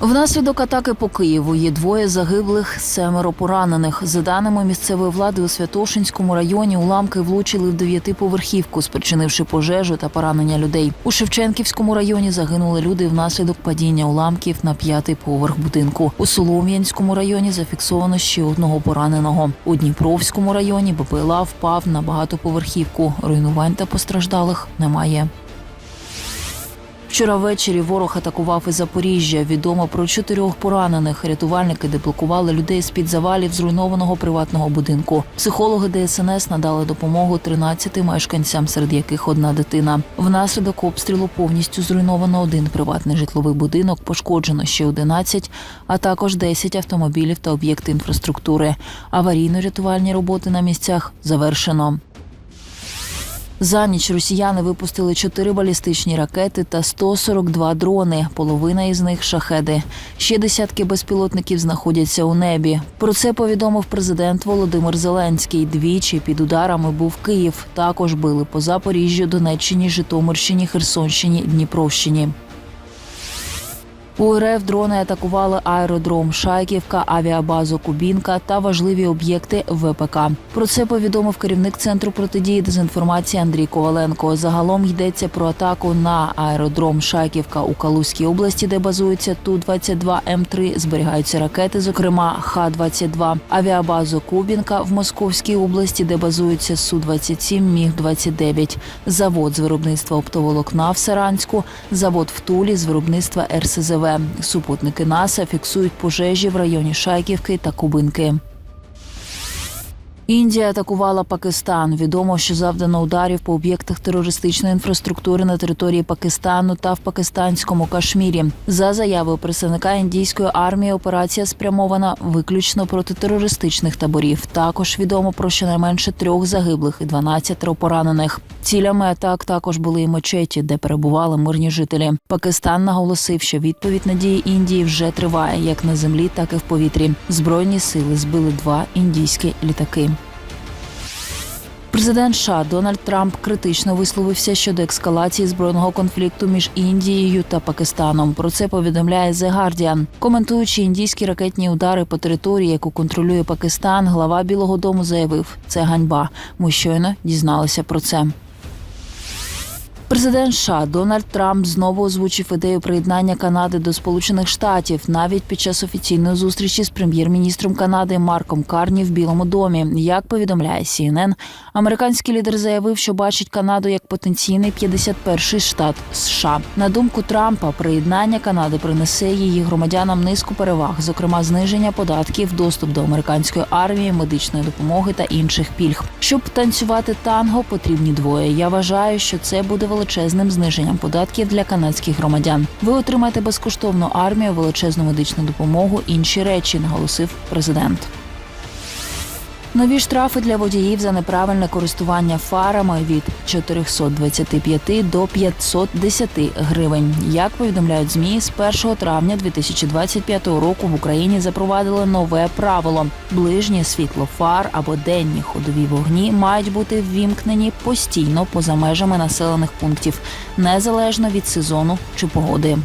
Внаслідок атаки по Києву є двоє загиблих, семеро поранених. За даними місцевої влади у Святошинському районі, уламки влучили в дев'ятиповерхівку, спричинивши пожежу та поранення людей. У Шевченківському районі загинули люди внаслідок падіння уламків на п'ятий поверх будинку. У Солом'янському районі зафіксовано ще одного пораненого. У Дніпровському районі БПЛА впав на багатоповерхівку. Руйнувань та постраждалих немає. Вчора ввечері ворог атакував і Запоріжжя. Відомо про чотирьох поранених. Рятувальники деблокували людей з під завалів зруйнованого приватного будинку. Психологи ДСНС надали допомогу 13 мешканцям, серед яких одна дитина. Внаслідок обстрілу повністю зруйновано один приватний житловий будинок, пошкоджено ще 11, а також 10 автомобілів та об'єкти інфраструктури. Аварійно-рятувальні роботи на місцях завершено. За ніч росіяни випустили чотири балістичні ракети та 142 дрони. Половина із них шахеди. Ще десятки безпілотників знаходяться у небі. Про це повідомив президент Володимир Зеленський. Двічі під ударами був Київ. Також били по Запоріжжю, Донеччині, Житомирщині, Херсонщині, Дніпровщині. У РФ дрони атакували аеродром Шайківка, авіабазу Кубінка та важливі об'єкти ВПК. Про це повідомив керівник центру протидії дезінформації Андрій Коваленко. Загалом йдеться про атаку на аеродром Шайківка у Калузькій області, де базується ту 22 М 3 Зберігаються ракети, зокрема Х-22, авіабазу Кубінка в Московській області, де базується Су 27 Міг 29 завод з виробництва оптоволокна в Саранську, завод в Тулі з виробництва РСЗВ. Супутники НАСА фіксують пожежі в районі Шайківки та Кубинки. Індія атакувала Пакистан. Відомо, що завдано ударів по об'єктах терористичної інфраструктури на території Пакистану та в пакистанському Кашмірі. За заявою представника індійської армії, операція спрямована виключно проти терористичних таборів. Також відомо про щонайменше трьох загиблих і 12 поранених. Цілями атак також були і мечеті, де перебували мирні жителі. Пакистан наголосив, що відповідь на дії Індії вже триває як на землі, так і в повітрі. Збройні сили збили два індійські літаки. Президент США Дональд Трамп критично висловився щодо ескалації збройного конфлікту між Індією та Пакистаном. Про це повідомляє The Guardian. Коментуючи індійські ракетні удари по території, яку контролює Пакистан, глава Білого Дому заявив, це ганьба. Ми щойно дізналися про це. Президент США Дональд Трамп знову озвучив ідею приєднання Канади до Сполучених Штатів навіть під час офіційної зустрічі з прем'єр-міністром Канади Марком Карні в Білому домі. Як повідомляє CNN, американський лідер заявив, що бачить Канаду як потенційний 51-й штат США. На думку Трампа, приєднання Канади принесе її громадянам низку переваг, зокрема зниження податків, доступ до американської армії, медичної допомоги та інших пільг. Щоб танцювати танго, потрібні двоє. Я вважаю, що це буде величезним зниженням податків для канадських громадян. Ви отримаєте безкоштовну армію, величезну медичну допомогу, інші речі, наголосив президент. Нові штрафи для водіїв за неправильне користування фарами від 425 до 510 гривень. Як повідомляють змі, з 1 травня 2025 року в Україні запровадили нове правило: ближнє світло фар або денні ходові вогні мають бути ввімкнені постійно поза межами населених пунктів, незалежно від сезону чи погоди.